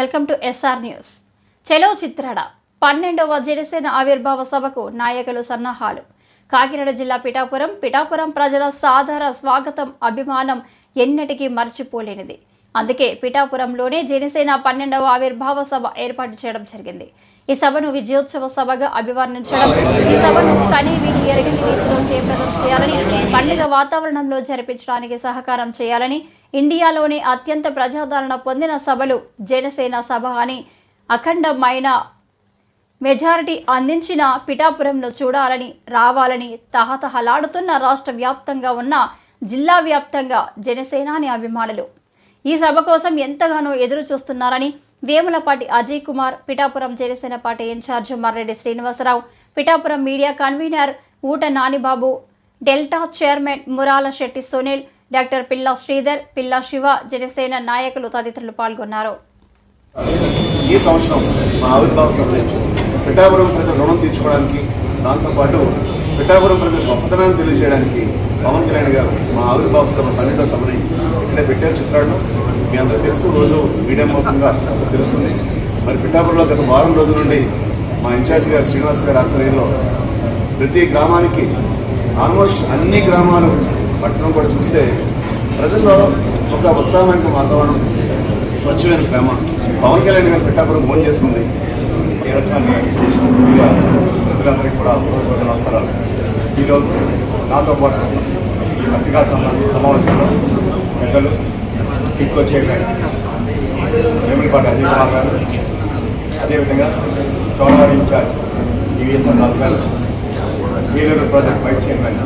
Welcome to SR news. చెలో చిత్రాడ పన్నెండవ జనసేన ఆవిర్భావ సభకు నాయకులు సన్నాహాలు. కాకినాడ జిల్లా పిఠాపురం పిఠాపురం ప్రజల సాధారణ స్వాగతం అభిమానం ఎన్నటికీ మర్చిపోలేనిది. అందుకే పిఠాపురంలోనే జనసేన పన్నెండవ ఆవిర్భావ సభ ఏర్పాటు చేయడం జరిగింది. ఈ సభను విజయోత్సవ సభగా అభివర్ణించడం ఈ సభను కనీ వీడి ఎరగని కార్యక్రమం చేయాలని పండుగ వాతావరణంలో జరిపించడానికి సహకారం చేయాలని ఇండియాలోనే అత్యంత ప్రజాదరణ పొందిన సభలు జనసేన సభ అని అఖండమైన మెజారిటీ అందించిన పిఠాపురంలో చూడాలని రావాలని తహతహలాడుతున్న రాష్ట్ర వ్యాప్తంగా ఉన్న జిల్లా వ్యాప్తంగా జనసేనాని అభిమానులు. ఈ సభ కోసం ఎంతగానో ఎదురు చూస్తున్నారని Vemulapati Ajay Kumar Pithapuram Janasena party incharge Marreddy Srinivasarao Pithapuram media convener Oota Nanibabu delta chairman Murala Shetty Sunil doctor Pilla Sridhar Pilla Shiva Janasena నాయకులు తదితరులు పాల్గొన్నారు. ఈ సంవత్సరం మా ఆవిర్భావ సమయంలో పిఠాపురం ప్రజల రుణం తీర్చుకోవడానికి దాంతోపాటు పిఠాపురం ప్రజల గొప్పతనాన్ని తెలియజేయడానికి పవన్ కళ్యాణ్ గారు మా ఆవిర్భావ సభ పన్నెండో సభని ఇక్కడే పెట్టారు చిత్రాలు మీ అందరూ తెలుసు రోజు మీడియా మూలంగా తెలుస్తుంది. మరి పిఠాపురంలో గత వారం రోజుల నుండి మా ఇన్ఛార్జ్ గారు శ్రీనివాస్ గారి ఆధ్వర్యంలో ప్రతి గ్రామానికి ఆల్మోస్ట్ అన్ని గ్రామాలు పట్టణం కూడా చూస్తే ప్రజల్లో ఒక ఉత్సాహమైన వాతావరణం స్వచ్ఛమైన ప్రేమ. పవన్ కళ్యాణ్ గారు పెట్టాపురం ఫోన్ చేసుకుంది. ఈ రకంగా ప్రజలందరికీ కూడా హృదయపూర్వక నమస్కారాలు. ఈరోజు నాతో పాటు ఈ పత్రికా సంబంధించిన సమావేశంలో పెద్దలు ఇంకో చైర్మన్ వేమిడిపాటి అజయ్ కుమార్ గారు అదేవిధంగా చోడవారి incharge TVSN Raju garu Veeluru project vice chairman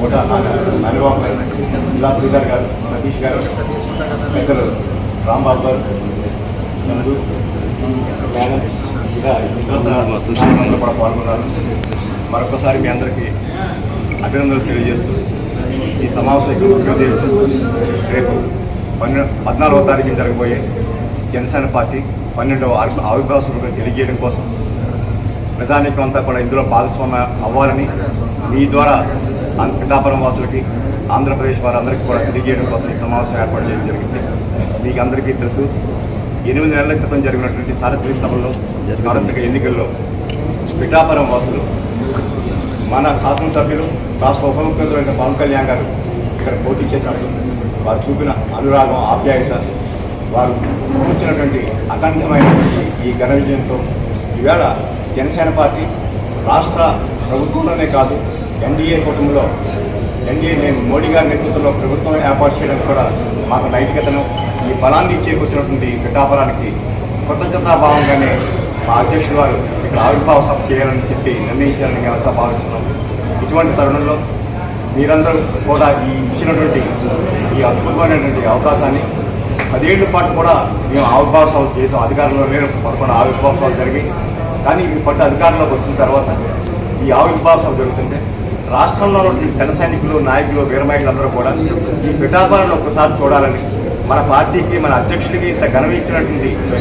Kota Nanibabu garu ఇలా శ్రీధర్ గారు సతీష్ గారు ఇద్దరు రాంబాబు గారు చందు మేడం కూడా పాల్గొన్నారు. మరొకసారి మీ అందరికీ అభినందనలు తెలియజేస్తూ ఈ సమావేశం ముఖ్య రేపు పన్నెండు పద్నాలుగో తారీఖున జరగబోయే జనసేన పార్టీ పన్నెండవ ఆవిర్భావ సభను తెలియజేయడం కోసం ప్రజానీకం అంతా కూడా ఇందులో భాగస్వామ్య అవ్వాలని మీ ద్వారా పిఠాపురం వాసులకి ఆంధ్రప్రదేశ్ వారందరికీ కూడా తెలియజేయడం కోసం ఈ సమావేశం ఏర్పాటు చేయడం జరిగింది. మీకు అందరికీ తెలుసు ఎనిమిది నెలల క్రితం జరిగినటువంటి సార్వత్రిక సభల్లో సార్వత్రిక ఎన్నికల్లో పిఠాపురం వాసులు మన శాసనసభ్యులు రాష్ట్ర ఉప ముఖ్యమంత్రి అయిన పవన్ కళ్యాణ్ గారు ఇక్కడ పోటీ చేసినప్పుడు వారు చూపిన అనురాగం ఆప్యాయత వారు చూపించినటువంటి అఖండమైన ఈ ఘన విజయంతో ఈవేళ జనసేన పార్టీ రాష్ట్ర ప్రభుత్వంలోనే కాదు ఎన్డీఏ కుటుంబంలో. ఎన్డీఏ నేను మోడీ గారి నేతృత్వంలో ప్రభుత్వం ఏర్పాటు చేయడానికి కూడా మాకు నైతికతను ఈ బలాన్ని చేకూర్చినటువంటి పిఠాపురానికి కృతజ్ఞతాభావంగానే మా అధ్యక్షుడు వారు ఇక్కడ ఆవిర్భావ సభ చేయాలని చెప్పి నిర్ణయించాలని మేమంతా భావిస్తున్నాం ఇటువంటి తరుణంలో మీరందరూ కూడా ఈ ఇచ్చినటువంటి ఈ అద్భుతమైనటువంటి అవకాశాన్ని పదేళ్ళ పాటు కూడా మేము ఆవిర్భావ సభ చేసాం. అధికారంలో నేను పదకొండు ఆవిర్భావ సభలు జరిగి కానీ ఈ పట్టు అధికారంలోకి వచ్చిన తర్వాత ఈ ఆవిర్భావం జరుగుతుంటే రాష్ట్రంలో ఉన్నటువంటి జన సైనికులు నాయకులు వీరమహిళలందరూ కూడా ఈ పిఠాపాలను ఒక్కసారి చూడాలని మన పార్టీకి మన అధ్యక్షుడికి ఇంత ఘనం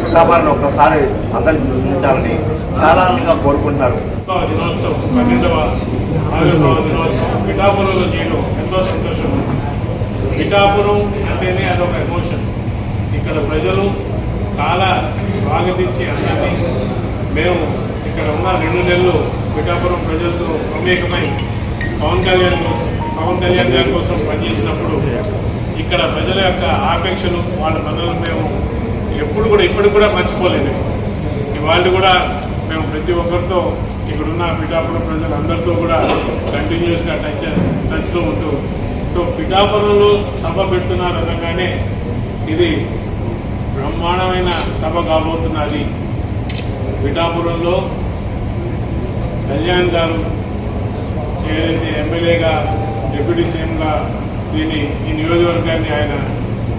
పిఠాపాలను ఒక్కసారి సందర్శించాలని చాలా కోరుకుంటున్నారు. దినోత్సవం దినోత్సవం పిఠాపురంలో చేయడం ఎంతో సంతోషం. పిఠాపురం అంటేనే అదొక ఎమోషన్. ఇక్కడ ప్రజలు చాలా స్వాగతించి అందరినీ మేము ఇక్కడ ఉన్న రెండు నెలలు పిఠాపురం ప్రజలతో మమేకమై పవన్ కళ్యాణ్ కోసం పవన్ కళ్యాణ్ గారి కోసం పనిచేసినప్పుడు ఇక్కడ ప్రజల యొక్క ఆపేక్షలు వాళ్ళ పనులను మేము ఎప్పుడు కూడా ఇప్పటికి కూడా మర్చిపోలేదు. వాళ్ళు కూడా మేము ప్రతి ఒక్కరితో ఇక్కడున్న పిఠాపురం ప్రజలందరితో కూడా కంటిన్యూస్గా టచ్ టచ్లో ఉంటూ సో పిఠాపురంలో సభ పెడుతున్నారు అనగానే ఇది బ్రహ్మాండమైన సభ కాబోతున్నది. పిఠాపురంలో కళ్యాణ్ గారు ఏదైతే ఎమ్మెల్యేగా డిప్యూటీ సీఎంగా దీన్ని ఈ నియోజకవర్గాన్ని ఆయన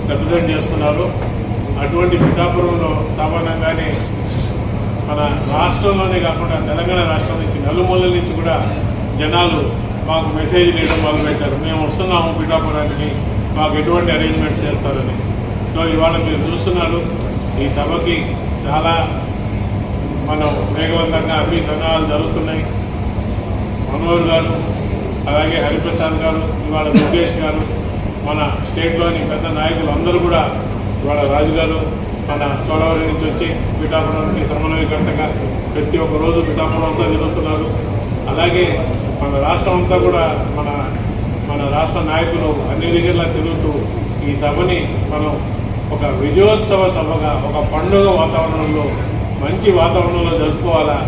రిప్రజెంట్ చేస్తున్నారు. అటువంటి పిఠాపురంలో సమానంగానే మన రాష్ట్రంలోనే కాకుండా తెలంగాణ రాష్ట్రం నుంచి నలుమూలల నుంచి కూడా జనాలు మాకు మెసేజ్ ఇవ్వడం మొదలు పెట్టారు మేము వస్తున్నాము పిఠాపురానికి మాకు ఎటువంటి అరేంజ్మెంట్స్ చేస్తారని. సో ఇవాళ మీరు చూస్తున్నారు ఈ సభకి చాలా మనం వేగవంతంగా అన్ని సన్నాహాలు జరుగుతున్నాయి. మనోహర్ గారు అలాగే హరిప్రసాద్ గారు ఇవాళ దుర్గేష్ గారు మన స్టేట్లోని పెద్ద నాయకులు అందరూ కూడా ఇవాళ రాజు గారు మన చోడవరం నుంచి వచ్చి పిఠాపురానికి సమన్వయకర్తగా ప్రతి ఒక్క రోజు పిఠాపురం జరుగుతున్నారు అలాగే మన రాష్ట్రం అంతా కూడా మన మన రాష్ట్ర నాయకులు అన్ని దగ్గరలా తిరుగుతూ ఈ సభని మనం ఒక విజయోత్సవ సభగా ఒక పండుగ వాతావరణంలో మంచి వాతావరణంలో జరుపుకోవాలా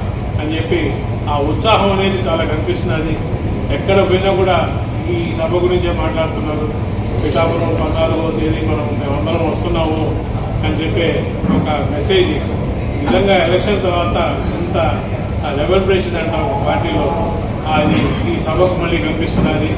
అని చెప్పి ఆ ఉత్సాహం అనేది చాలా కనిపిస్తున్నది. ఎక్కడ పోయినా కూడా ఈ సభ గురించే మాట్లాడుతున్నారు. పిఠాపురం పద్నాలుగో తేదీ మనం మేమందరం వస్తున్నాము అని చెప్పే ఒక మెసేజ్ నిజంగా ఎలక్షన్ తర్వాత ఇంత రెవల్బ్రేషన్ అంటాం పార్టీలో అది ఈ సభకు మళ్ళీ కనిపిస్తున్నది.